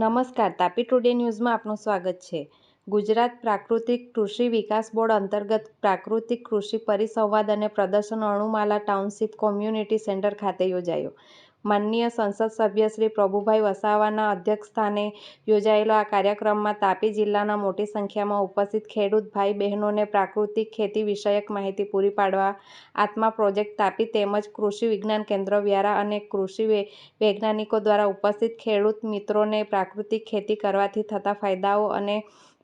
નમસ્કાર, તાપી ટુડે ન્યૂઝમાં આપનું સ્વાગત છે. ગુજરાત પ્રાકૃતિક કૃષિ વિકાસ બોર્ડ અંતર્ગત પ્રાકૃતિક કૃષિ પરિસંવાદ અને પ્રદર્શન અણુમાલા ટાઉનશીપ કોમ્યુનિટી સેન્ટર ખાતે યોજાયો. માનનીય સંસદ સભ્ય શ્રી પ્રભુભાઈ વસાવાના અધ્યક્ષસ્થાને યોજાયેલા આ કાર્યક્રમમાં તાપી જિલ્લાના મોટી સંખ્યામાં ઉપસ્થિત ખેડૂત ભાઈ બહેનોને પ્રાકૃતિક ખેતી વિષયક માહિતી પૂરી પાડવા, આત્મા પ્રોજેક્ટ તાપી તેમજ કૃષિ વિજ્ઞાન કેન્દ્ર વ્યારા અને કૃષિ વૈજ્ઞાનિકો દ્વારા ઉપસ્થિત ખેડૂત મિત્રોને પ્રાકૃતિક ખેતી કરવાથી થતા ફાયદાઓ અને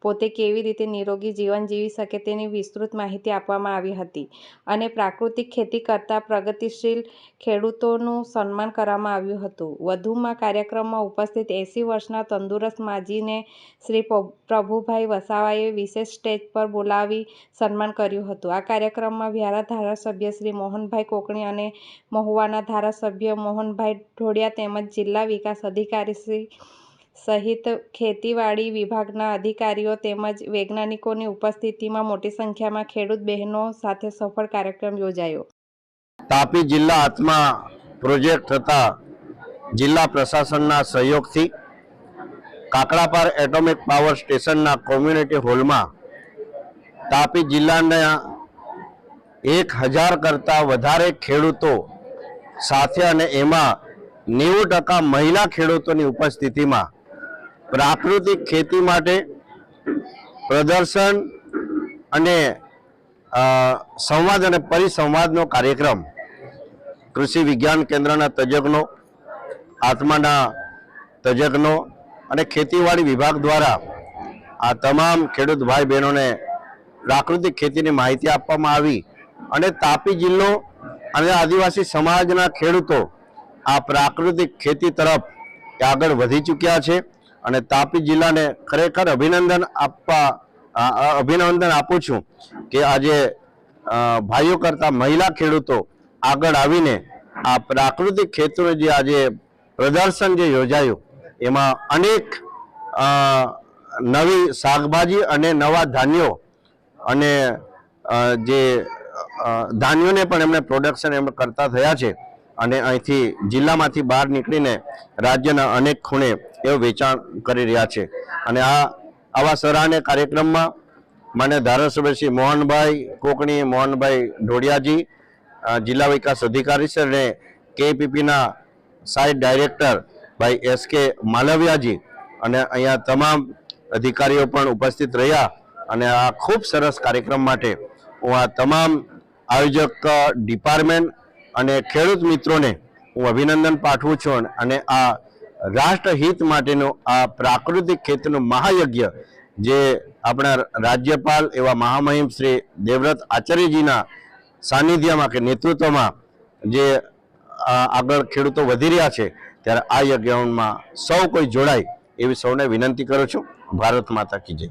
પોતે કેવી રીતે નિરોગી જીવન જીવી શકે તેની વિસ્તૃત માહિતી આપવામાં આવી હતી અને પ્રાકૃતિક ખેતી કરતા પ્રગતિશીલ ખેડૂતોનું સન્માન કરવામાં આવ્યું હતું. વધુમાં કાર્યક્રમમાં ઉપસ્થિત એંસી વર્ષના તંદુરસ્ત માજીને શ્રી પ્રભુભાઈ વસાવાએ વિશેષ સ્ટેજ પર બોલાવી સન્માન કર્યું હતું. આ કાર્યક્રમમાં વ્યારા ધારાસભ્ય શ્રી મોહનભાઈ કોકણી અને મહુવાના ધારાસભ્ય મોહનભાઈ ઢોડિયા તેમજ જિલ્લા વિકાસ અધિકારી શ્રી સહિત ખેતીવાડી વિભાગના અધિકારીઓ તેમજ વૈજ્ઞાનિકોની ઉપસ્થિતિમાં મોટી સંખ્યામાં ખેડૂત બહેનો સાથે સફળ કાર્યક્રમ યોજાયો. તાપી જિલ્લા આત્મા પ્રોજેક્ટ થતા જિલ્લા પ્રશાસનના સહયોગથી કાકડાપાર એટોમિક પાવર સ્ટેશનના કોમ્યુનિટી હોલમાં તાપી જિલ્લાના એક હજાર કરતાં વધારે ખેડૂતો સાથે અને એમાં નેવું ટકા મહિલા ખેડૂતોની ઉપસ્થિતિમાં પ્રાકૃતિક ખેતી માટે પ્રદર્શન અને સંવાદ અને પરિસંવાદનો કાર્યક્રમ કૃષિ વિજ્ઞાન કેન્દ્રના તજજ્ઞો, આત્માના તજજ્ઞો અને ખેતીવાડી વિભાગ દ્વારા આ તમામ ખેડૂત ભાઈ બહેનોને પ્રાકૃતિક ખેતીની માહિતી આપવામાં આવી અને તાપી જિલ્લો અને આદિવાસી સમાજના ખેડૂતો આ પ્રાકૃતિક ખેતી તરફ આગળ વધી ચૂક્યા છે. અને તાપી જિલ્લાને ખરેખર અભિનંદન આપવા અભિનંદન આપું છું કે આજે ભાઈઓ કરતા મહિલા ખેડૂતો આગળ આવીને આ પ્રાકૃતિક ખેતરનું જે આજે પ્રદર્શન જે યોજાયું, એમાં અનેક નવી શાકભાજી અને નવા ધાન્યો અને જે ધાન્યોને પણ એમણે પ્રોડક્શન એમ કરતા થયા છે. અને અહીંથી જિલ્લામાંથી બહાર નીકળીને રાજ્યના અનેક ખૂણે એવું વેચાણ કરી રહ્યા છે. અને આ, આવા સરાહને કાર્યક્રમમાં મને ધારાસભ્ય શ્રી મોહનભાઈ કોકણી, મોહનભાઈ ઢોડિયાજી જિલ્લા વિકાસ અધિકારી છે અને કેપીપીના સાઇટ ડાયરેક્ટર ભાઈ એસ કે માલવિયાજી અને અહીંયા તમામ અધિકારીઓ પણ ઉપસ્થિત રહ્યા અને આ ખૂબ સરસ કાર્યક્રમ માટે હું આ તમામ આયોજક ડિપાર્ટમેન્ટ અને ખેડૂત મિત્રોને હું અભિનંદન પાઠવું છું અને આ રાષ્ટ્રહિત માટેનું આ પ્રાકૃતિક ખેતીનો મહાયજ્ઞ જે આપણા રાજ્યપાલ એવા મહામહિમ શ્રી દેવવ્રત આચાર્યજીના સાનિધ્યમાં કે નેતૃત્વમાં જે આગળ ખેડૂતો વધી રહ્યા છે, ત્યારે આ યજ્ઞમાં સૌ કોઈ જોડાય એવી સૌને વિનંતી કરું છું. ભારત માતા કી જય.